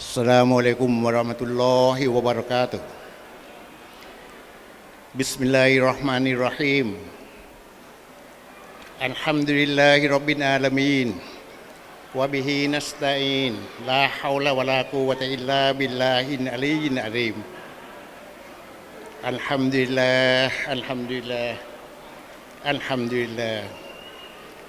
Assalamualaikum warahmatullahi wabarakatuh. Bismillahirrahmanirrahim. Alhamdulillahi rabbil alamin. Wa bihi nasta'in. La haula wala quwwata illa billahil aliyyil azim. Alhamdulillah, alhamdulillah. Alhamdulillah.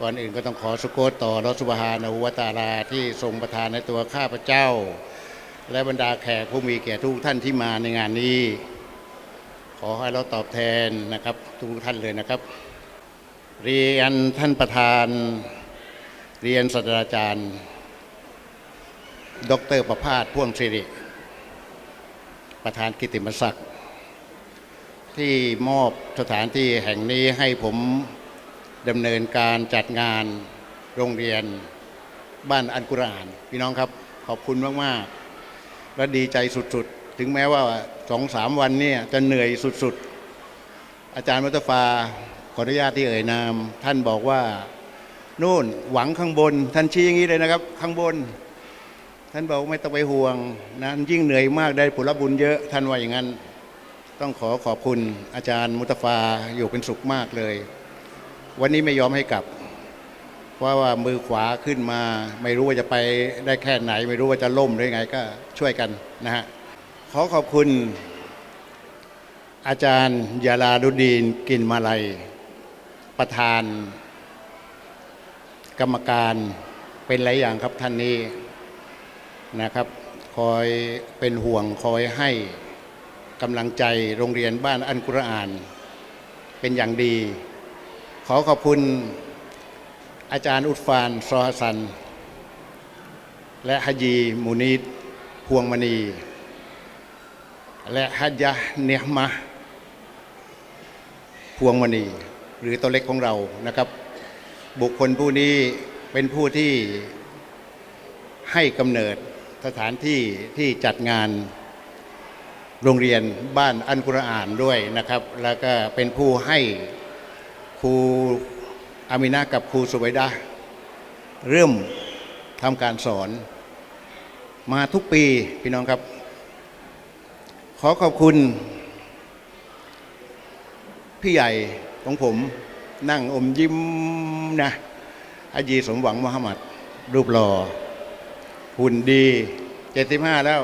ก่อนอื่นก็ต้องขอสุโกตต่อรสุบฮานะฮูวตาลาที่ทรงประทานในตัวข้าพเจ้า และบรรดาแขกผู้มีเกียรติทุกท่านที่มาในงานนี้ ขอให้เราตอบแทนนะครับทุกท่านเลยนะครับ เรียนท่านประธาน เรียนศาสตราจารย์ ดรประภาสพ่วงสิริ ประธานกิติมศักดิ์ที่มอบสถานที่แห่งนี้ให้ผม ดำเนินการจัดงานโรงเรียนบ้านอันกุรอานพี่น้องครับขอบคุณมากๆ และดีใจสุดๆ ถึงแม้ว่าสองสามวันเนี่ยจะเหนื่อยสุดๆ อาจารย์มัตฟาขออนุญาตที่เอ่ยนาม ท่านบอกว่านู่นหวังข้างบน ท่านชี้อย่างนี้เลยนะครับ ข้างบน ท่านบอกไม่ต้องไปห่วงนะยิ่งเหนื่อยมากได้ผลบุญเยอะท่านว่าอย่างนั้น ต้องขอขอบคุณอาจารย์มุตฟาอยู่เป็นสุขมากเลย วันนี้ไม่ยอมให้กลับ เพราะว่ามือขวาขึ้นมา ไม่รู้ว่าจะไปได้แค่ไหน ไม่รู้ว่าจะล่มหรือไงก็ช่วยกันนะฮะขอขอบคุณอาจารย์ยาลาดุดีนกินมาลัย ประธาน กรรมการเป็นหลายอย่างครับท่านนี้นะครับ คอยเป็นห่วงคอยให้กำลังใจโรงเรียนบ้านอันกุรอาน เป็นอย่างดี ขอขอบคุณอาจารย์อุตฟานซอฮสัน และฮาจีมูนีดพวงมณี และฮัจยะเนียมะพวงมณี หรือตัวเล็กของเรานะครับ บุคคลผู้นี้เป็นผู้ที่ให้กำเนิดสถานที่ที่จัดงานโรงเรียนบ้านอันกุรอานด้วยนะครับ แล้วก็เป็นผู้ให้ รูอามินากับครูสุไบดาเริ่มทำการสอน มาทุกปีพี่น้องครับ ขอขอบคุณ พี่ใหญ่ของผมนั่งอมยิ้มนะอาจีสมหวังมุฮัมมัด รูปหล่อหุ่นดีเจ็ดสิบห้าแล้ว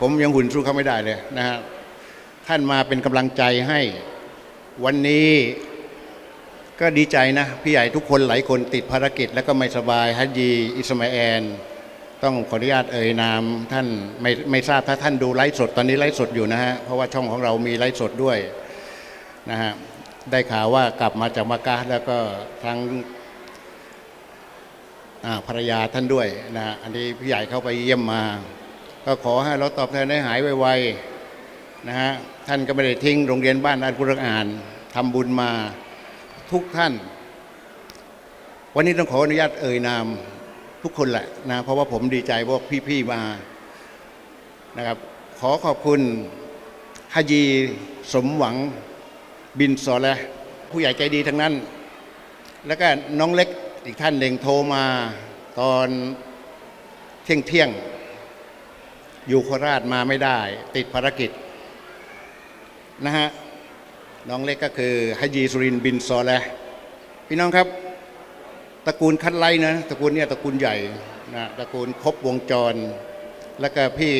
ผมยังหุ่นสู้เขาไม่ได้เลยนะฮะท่านมาเป็นกำลังใจให้ วันนี้ ก็ดีใจนะ พี่ใหญ่ทุกคนหลายคนติดภารกิจ แล้วก็ไม่สบายฮัจยีอิสมาแอลต้องขออนุญาตเอ่ยนามท่านไม่ไม่ทราบถ้าท่านดูไลฟ์สดตอนนี้ไลฟ์สดอยู่นะฮะเพราะว่าช่องของเรามีไลฟ์สดด้วยนะฮะได้ข่าวว่ากลับมาจากมักกะฮ์แล้วก็ทั้งภรรยาท่านด้วยนะฮะอันนี้พี่ใหญ่เข้าไปเยี่ยมมา ก็ขอให้เราตอบแทนได้หายไวๆนะฮะท่านก็ไม่ได้ทิ้งโรงเรียนบ้านอันกุรอานทำบุญมา ทุกท่าน วันนี้ต้องขออนุญาตเอ่ยนามทุกคนแหละนะเพราะว่าผมดีใจพวกพี่ๆมานะครับ ขอขอบคุณฮาจีสมหวังบินซอและผู้ใหญ่ใจดีทั้งนั้น แล้วก็น้องเล็กอีกท่านหนึ่งโทรมาตอนเที่ยงเที่ยงอยู่โคราชมาไม่ได้ ติดภารกิจนะฮะ น้องเล็กก็คือฮัยีสุรินบินซอแลพี่น้องครับตระกูลคัดไลนะตระกูลเนี่ยตระกูลใหญ่นะตระกูลครบวงจร แล้วก็พี่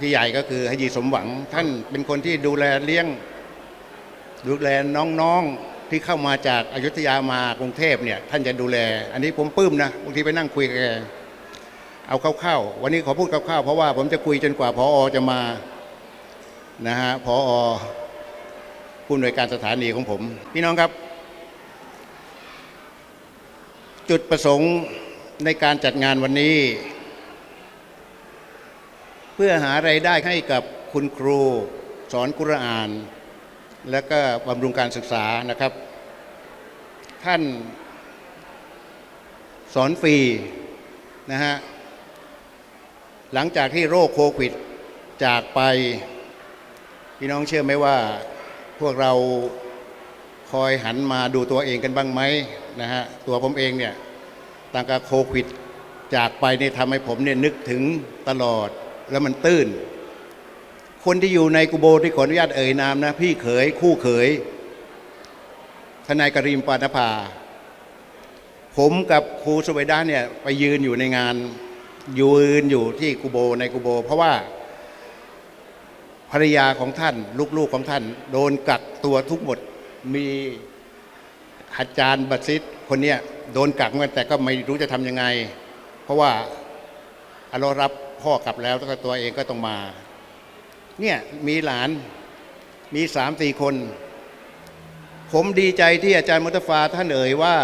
พี่ใหญ่ก็คือฮัยีสมหวัง ท่านเป็นคนที่ดูแลเลี้ยง ดูแลน้องๆที่เข้ามาจากอายุทยามากรุงเทพเนี่ยท่านจะดูแล อันนี้ผมปลื้มนะบางทีไปนั่งคุยกับแกเอาเข้าๆวันนี้ขอพูดคร่าๆเพราะว่าผมจะคุยจนกว่าพออจะมานะฮะพออ ผู้อำนวยการสถานีของผม พี่น้องครับ จุดประสงค์ในการจัดงานวันนี้ เพื่อหาไรายได้ให้กับคุณครูสอนกุรอาน และก็บำรุงการศึกษานะครับ ท่านสอนฟรีนะฮะหลังจากที่โรคโควิดจากไป พี่น้องเชื่อไหมว่า พวกเราคอยหันมาดูตัวเองกันบ้างไหมนะฮะตัวผมเองเนี่ยตั้งแต่โควิดจากไปเนี่ยทำให้ผมเนี่ยนึกถึงตลอดแล้วมันตื้น คนที่อยู่ในกุโบที่ขออนุญาตเอ่ยนามนะ พี่เขยคู่เขยทนายกรีมปานภาผมกับครูสเวดาเนี่ยไปยืนอยู่ในงานยืนอยู่ที่กุโบในกุโบ เพราะว่า ภรรยาของท่านลูกๆของท่าน โดนกักตัวทุกหมดมีอาจารย์บัสิตคนเนี้ยโดนกักเหมือนกันแต่ก็ไม่รู้จะทำยังไง เพราะว่าอารรับพ่อกลับแล้วแล้วตัวเองก็ต้องมา เนี่ยมีหลานมีสามสี่คน ผมดีใจที่อาจารย์มุตฟาท่านเอ่ยว่า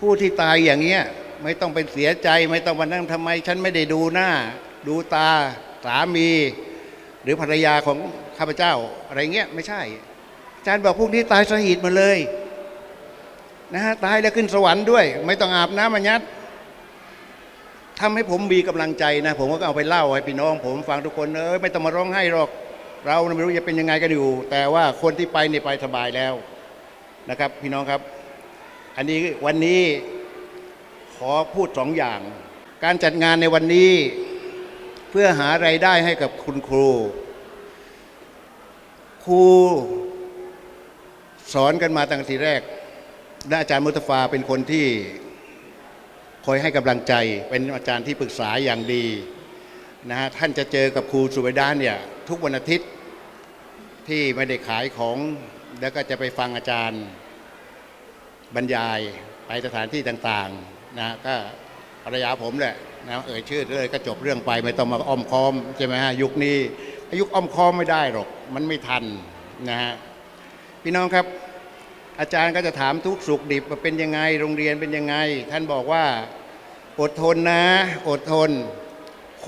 ผู้ที่ตายอย่างเงี้ยไม่ต้องเป็นเสียใจ ไม่ต้องมานั่งทำไม ฉันไม่ได้ดูหน้า ดูตาสามี หรือภรรยาของข้าพเจ้าอะไรเงี้ยไม่ใช่ อาจารย์บอกพวกนี้ตายสหิตมาเลยนะฮะตายแล้วขึ้นสวรรค์ด้วย ไม่ต้องอาบน้ำมายัดทำให้ผมมีกำลังใจนะ ผมก็เอาไปเล่าให้พี่น้อง ผมฟังทุกคนเออไม่ต้องมาร้องไห้หรอก เราไม่รู้จะเป็นยังไงกันอยู่ แต่ว่าคนที่ไปเนี่ยไปสบายแล้วนะครับ พี่น้องครับ อันนี้วันนี้ขอพูดสองอย่าง การจัดงานในวันนี้ เพื่อหาไรายได้ให้กับคุณครู ครูสอนกันมาตั้งแต่แรกและอาจารย์มุตฟาเป็นคนที่คอยให้กำลังใจ เป็นอาจารย์ที่ปรึกษาอย่างดีนะฮะท่านจะเจอกับครูสุเวดานเนี่ยทุกวันอาทิตย์ที่ไม่ได้ขายของแล้วก็จะไปฟังอาจารย์บรรยายไปสถานที่ต่างๆนะก็ภรรยาผมแหละ นะเอ่ยชื่อเลยก็จบเรื่องไปไม่ต้องมาอ้อมค้อมใช่ไหมฮะยุคนี้ยุคอ้อมค้อมไม่ได้หรอก มันไม่ทันนะฮะพี่น้องครับ อาจารย์ก็จะถามทุกสุขดิบว่าเป็นยังไงโรงเรียนเป็นยังไง ท่านบอกว่าอดทนนะ อดทน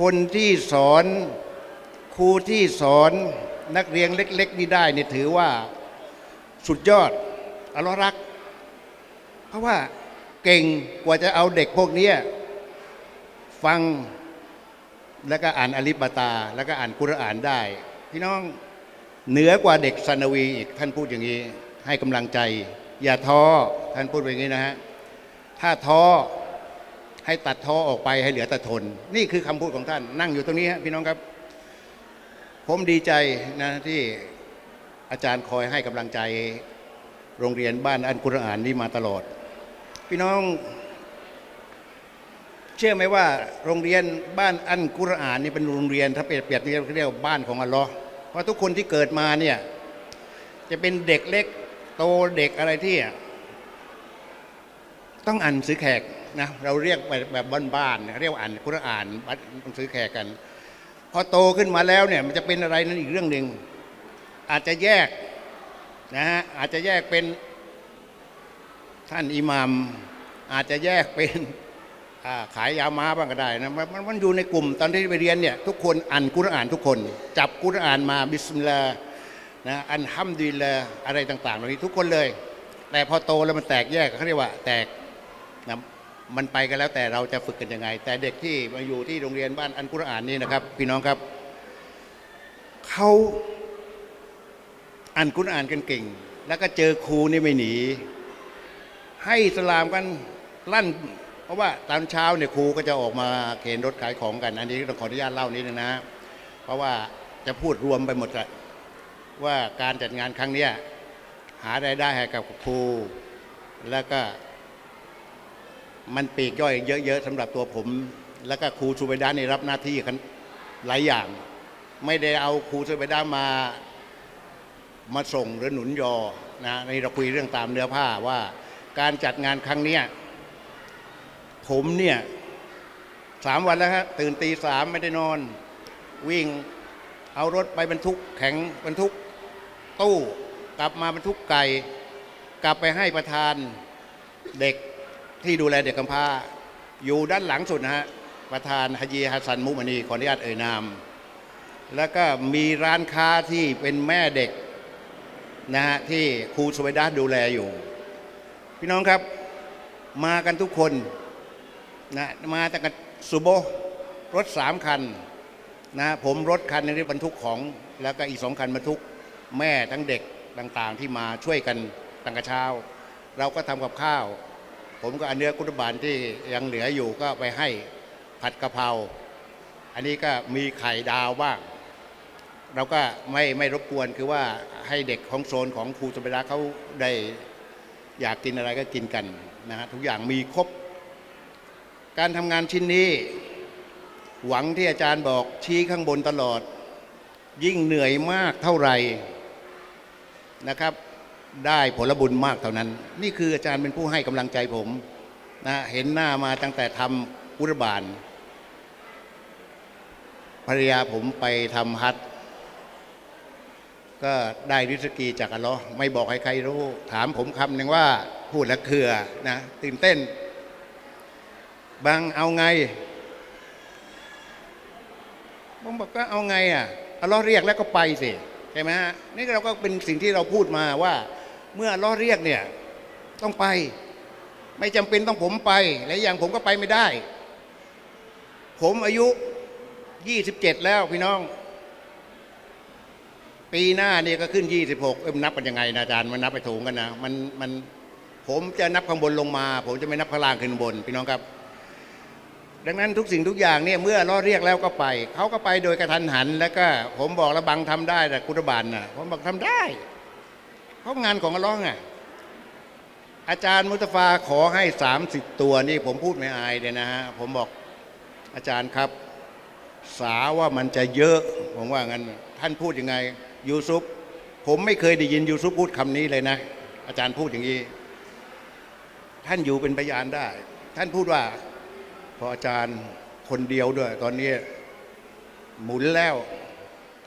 คนที่สอนครูที่สอนนักเรียนเล็ก ๆ นี่ได้เนี่ยถือว่าสุดยอดอรรัก เพราะว่าเก่งกว่าจะเอาเด็กพวกนี้ ฟัง แล้วก็อ่านอลิบตา แล้วก็อ่านกุรอานได้ พี่น้องเหนือกว่าเด็กซานวีอีกท่านพูดอย่างนี้ ให้กำลังใจ อย่าท้อท่านพูดแบบนี้นะฮะถ้าท้อให้ตัดท้อออกไปให้เหลือแต่ทน นี่คือคำพูดของท่าน นั่งอยู่ตรงนี้ฮะพี่น้องครับ ผมดีใจนะที่อาจารย์คอยให้กำลังใจโรงเรียนบ้านอันกุรอานนี่มาตลอด พี่น้อง เชื่อไหมว่าโรงเรียนบ้านอันกุรอานนี่เป็นโรงเรียนถ้าเปรียบเปรียบเรียกว่าบ้านของอัลลอฮ์เพราะทุกคนที่เกิดมาเนี่ยจะเป็นเด็กเล็กโตเด็กอะไรที่ ต้องอ่านสือแขกนะเราเรียกแบบบ้านๆเรียกว่าอ่านกุรอานหนังสือแขกกัน พอโตขึ้นมาแล้วเนี่ย มันจะเป็นอะไรนั้นอีกเรื่องหนึ่งอาจจะแยกนะฮะอาจจะแยกเป็นท่านอิหมามอาจจะแยกเป็น ขายยาม้าบ้างก็ได้นะมันมันอยู่ในกลุ่มตอนที่ไปเรียนเนี่ยทุกคนอ่านกุรอานทุกคน จับกุรอานมาบิสมิลลาห์นะอันฮัมดุลิลลาอะไรต่างๆเหล่านี้ทุกคนเลย แต่พอโตแล้วมันแตกแยกเขาเรียกว่าแตกนะมันไปกันแล้วแต่เราจะฝึกกันยังไง แต่เด็กที่มาอยู่ที่โรงเรียนบ้านอันกุรอานนี่นะครับ พี่น้องครับเขาอ่านกุรอานกันเก่ง แล้วก็เจอครูนี่ไม่หนี ให้สลามกันลั่น เพราะว่าตอนเช้าเนี่ยครูก็จะออกมาเข็นรถขายของกัน อันนี้ต้องขออนุญาตเล่านิดนึงนะ เพราะว่าจะพูดรวมไปหมดเลยว่าการจัดงานครั้งเนี้หารายได้ให้กับครู แล้วก็มันปีกย่อยเยอะๆสำหรับตัวผม แล้วก็ครูชูเบด้านี่รับหน้าที่กันหลายอย่าง ไม่ได้เอาครูชูเบด้ามามาส่งหรือหนุนยอนะในเราคุยเรื่องตามเนื้อผ้าว่าการจัดงานครั้งเนี้ย ผมเนี่ยสามวันแล้วฮะตื่นตีสามไม่ได้นอน วิ่งเอารถไปบรรทุกแข็งบรรทุกตู้กลับมาบรรทุกไก่ กลับไปให้ประธานเด็กที่ดูแลเด็กกำพร้า อยู่ด้านหลังสุดนะฮะประธานฮาจีฮัสซันมุมานีขออนุญาตเอ่ยนาม แล้วก็มีร้านค้าที่เป็นแม่เด็กนะฮะที่ครูสวดาดูแลอยู่ พี่น้องครับมากันทุกคน นะมาจากกันสุโบรถสามคันนะผมรถคันนึงที่บรรทุกของ แล้วก็อีกสองคันบรรทุกแม่ทั้งเด็กต่างๆ ที่มาช่วยกันตั้งแต่เช้า เราก็ทำกับข้าว ผมก็เอาเนื้อกุตบานที่ยังเหลืออยู่ก็ไปให้ผัดกะเพราอันนี้ก็มีไข่ดาวบ้าง เราก็ไม่ไม่รบกวนคือว่าให้เด็กของโซนของครูสเปราเขาได้อยากกินอะไรก็กินกันนะฮะทุกอย่างมีครบ การทำงานชิ้นนี้ หวังที่อาจารย์บอกชี้ข้างบนตลอด ยิ่งเหนื่อยมากเท่าไหร่นะครับ ได้ผลบุญมากเท่านั้น นี่คืออาจารย์เป็นผู้ให้กำลังใจผมนะเห็นหน้ามาตั้งแต่ทำอุรบาลภรรยาผมไปทำฮัทก็ได้ริสกีจากอัลเลอฮ์ไม่บอกให้ใครรู้ ถามผมคำหนึ่งว่าพูดแล้วเคือนะตื่นเต้น บางเอาไงผมบอกก็เอาไงอะอัลเลอฮ์เรียกแล้วก็ไปสิใช่ไหมฮะนี่เราก็เป็นสิ่งที่เราพูดมาว่า เมื่ออัลเลอฮ์เรียกเนี่ยต้องไป ไม่จำเป็นต้องผมไปและอย่างผมก็ไปไม่ได้ ผมอายุ 27 แล้วพี่น้อง ปีหน้านี่ก็ขึ้น 26 เอ้ยมันนับกันยังไงนะอาจารย์มันนับไปถูงกันนะมันมันผมจะนับข้างบนลงมา ผมจะไม่นับข้างล่างขึ้นบน พี่น้องครับ ดังนั้นทุกสิ่งทุกอย่างเนี่ยเมื่อล้อเรียกแล้วก็ไป เขาก็ไปโดยกระทันหัน แล้วก็ผมบอกระบังทำได้แต่กุตบานน่ะผมบอกทำได้เพราะงานของอัลเลอฮ์ไงอาจารย์มุตฟาขอให้ 30 ตัวนี่ผมพูดไม่อายเลยนะฮะผมบอกอาจารย์ครับ สาว่ามันจะเยอะผมว่างั้นท่านพูดยังไงยูซุปผมไม่เคยได้ยินยูซุปพูดคำนี้เลยนะ อาจารย์พูดอย่างนี้ ท่านอยู่เป็นพยานได้ ท่านพูดว่า พออาจารย์คนเดียวด้วย ตอนนี้หมุนแล้ว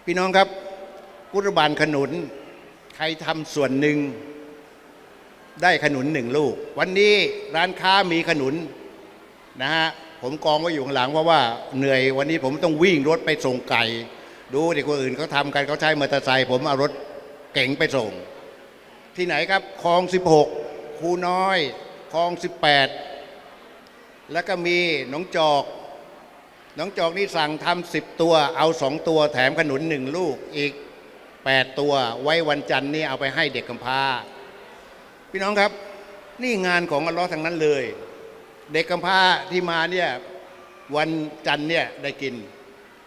พี่น้องครับกุรบานขนุน ใครทำส่วนหนึ่ง ได้ขนุนหนึ่งลูก วันนี้ร้านค้ามีขนุนนะฮะผมกองไว้อยู่ข้างหลังเพราะว่าเหนื่อยวันนี้ผมต้องวิ่งรถไปส่งไก่ ดูเด็กคนอื่นเขาทำกันเขาใช้มอเตอร์ไซค์ผมเอารถเก๋งไปส่ง ที่ไหนครับคลอง 16 คูน้อยคลอง 18 แล้วก็มีหนองจอกหนองจอกนี่สั่งทำสิบตัว เอาสองตัวแถมขนุนหนึ่งลูกอีก8ตัวไว้วันจันทร์นี่เอาไปให้เด็กกำพร้า พี่น้องครับ นี่งานของอัลลอฮ์ทั้งนั้นเลย เด็กกำพร้าที่มาเนี่ยวันจันทร์เนี่ยได้กิน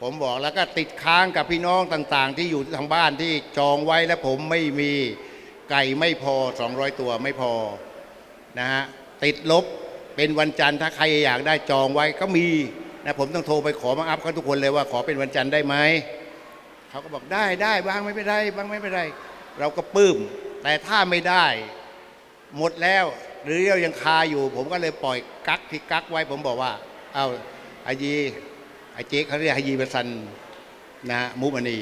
ผมบอกแล้วก็ติดค้างกับพี่น้องต่างๆ ที่อยู่ทางบ้านที่จองไว้และผมไม่มีไก่ไม่พอ 200 ตัวไม่พอนะฮะติดลบ เป็นวันจันทร์ถ้าใครอยากได้จองไว้ก็มีนะผมต้องโทรไปขอมาอัพเขาทุกคนเลยว่าขอเป็นวันจันทร์ได้ไหมเขาก็บอกได้ได้บ้างไม่เป็นไรบ้างไม่เป็นไร เราก็ปลื้มแต่ถ้าไม่ได้ หมดแล้วหรือเรายังคาอยู่ ผมก็เลยปล่อยกักที่กักไว้ ผมบอกว่า เอาอายีอาเจ๊เขาเรียกอายีเบสันนะฮะมุมณี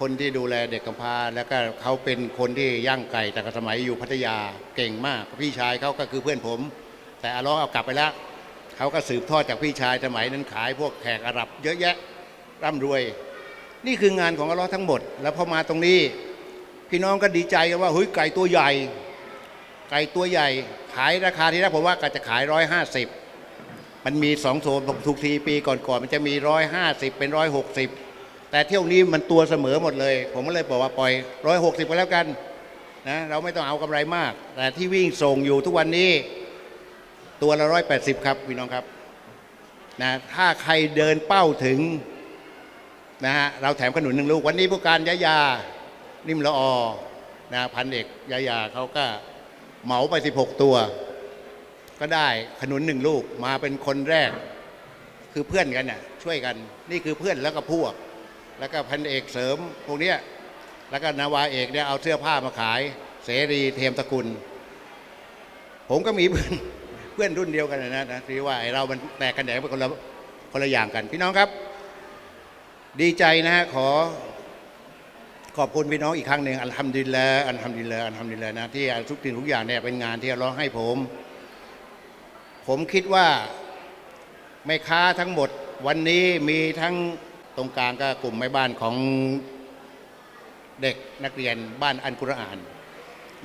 คนที่ดูแลเด็กกำพร้าแล้วก็เขาเป็นคนที่ย่างไก่แต่สมัยอยู่พัทยาเก่งมาก พี่ชายเขาก็คือเพื่อนผม แต่อาล้อฮ์เอากลับไปแล้วเขาก็สืบทอดจากพี่ชายสมัยนั้นขายพวกแขกอาหรับ เยอะแยะร่ำรวย นี่คืองานของอาล้อฮ์ทั้งหมด แล้วพอมาตรงนี้ พี่น้องก็ดีใจกันว่าเฮ้ยไก่ตัวใหญ่ ไก่ตัวใหญ่ ขายราคาที่แรกผมว่าก็จะขายร้อยห้าสิบมันมีสองโซนทุกทีปีก่อนๆมันจะมีร้อยห้าสิบเป็นร้อยหกสิบแต่เที่ยวนี้มันตัวเสมอหมดเลย ผมก็เลยบอกว่าปล่อยร้อยหกสิบไปแล้วกันนะเราไม่ต้องเอากำไรมาก แต่ที่วิ่งส่งอยู่ทุกวันนี้ ตัวละร้อยแปดสิบครับพี่น้องครับนะถ้าใครเดินเป้าถึงนะฮะเราแถมขนุนหนึ่งลูก วันนี้ผู้การยะยานิ่มละออนะพันเอกยายาเขาก็เหมาไป 16 ตัว ก็ได้ขนุนหนึ่งลูกมาเป็นคนแรก คือเพื่อนกันน่ะช่วยกันนี่คือเพื่อนแล้วก็พวก แล้วก็พันเอกเสริมพวกเนี้ยแล้วก็นาวาเอกเนี่ยเอาเสื้อผ้ามาขาย เสรีเทมตระกุล ผมก็มีเพื่อน เพื่อนรุ่นเดียวกันนะนะที่ว่าไอ้เรามันแตกกันแดงเป็นคนละคนละอย่างกัน พี่น้องครับ ดีใจนะฮะขอขอบคุณพี่น้องอีกครั้งหนึ่งอัลฮัมดุลิลละอัลฮัมดุลิลละอัลฮัมดุลิลละนะที่ทุกสิ่งทุกอย่างเนี่ยเป็นงานที่อัลเลอฮ์ให้ผม ผมคิดว่าแม่ค้าทั้งหมด วันนี้มีทั้งตรงกลางก็กลุ่มแม่บ้านของเด็กนักเรียนบ้านอันกุรอาน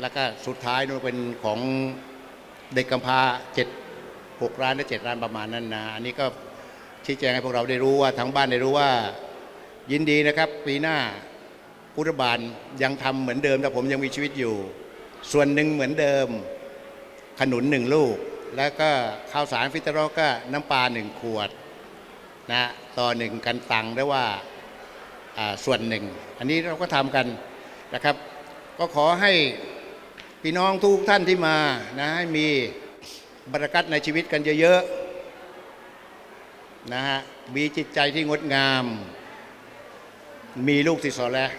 แล้วก็สุดท้ายนู่นเป็นของ เด็กกำพร้าเจ็ดหกร้านหรือเจ็ดร้านประมาณนั้นนะอันนี้ก็ชี้แจงให้พวกเราได้รู้ว่าทั้งบ้านได้รู้ว่ายินดีนะครับปีหน้าพุทธบาลยังทำเหมือนเดิมแต่ผมยังมีชีวิตอยู่ ส่วนหนึ่งเหมือนเดิม ขนุนหนึ่งลูก แล้วก็ข้าวสารฟิตรอก็น้ำปลาหนึ่งขวดนะต่อหนึ่งกันตังได้ว่าอ่าส่วนหนึ่ง อันนี้เราก็ทำกันนะครับ ก็ขอให้ พี่น้องทุกท่านที่มานะให้มีบรรกัตในชีวิตกันเยอะๆนะฮะมีจิตใจที่งดงาม มีลูกที่สอแล้ว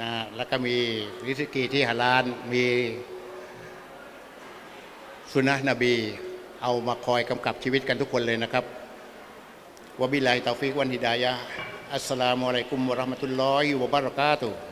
นะแล้วก็มีริสกีที่ฮาลาลมีสุนนะนบี เอามาคอยกำกับชีวิตกันทุกคนเลยนะครับวบิลลตาฟิกวันฮิดายะอัสสลามุอะลัยกุมวะราะห์มะตุลลอฮิวะบะเราะกาตุฮ์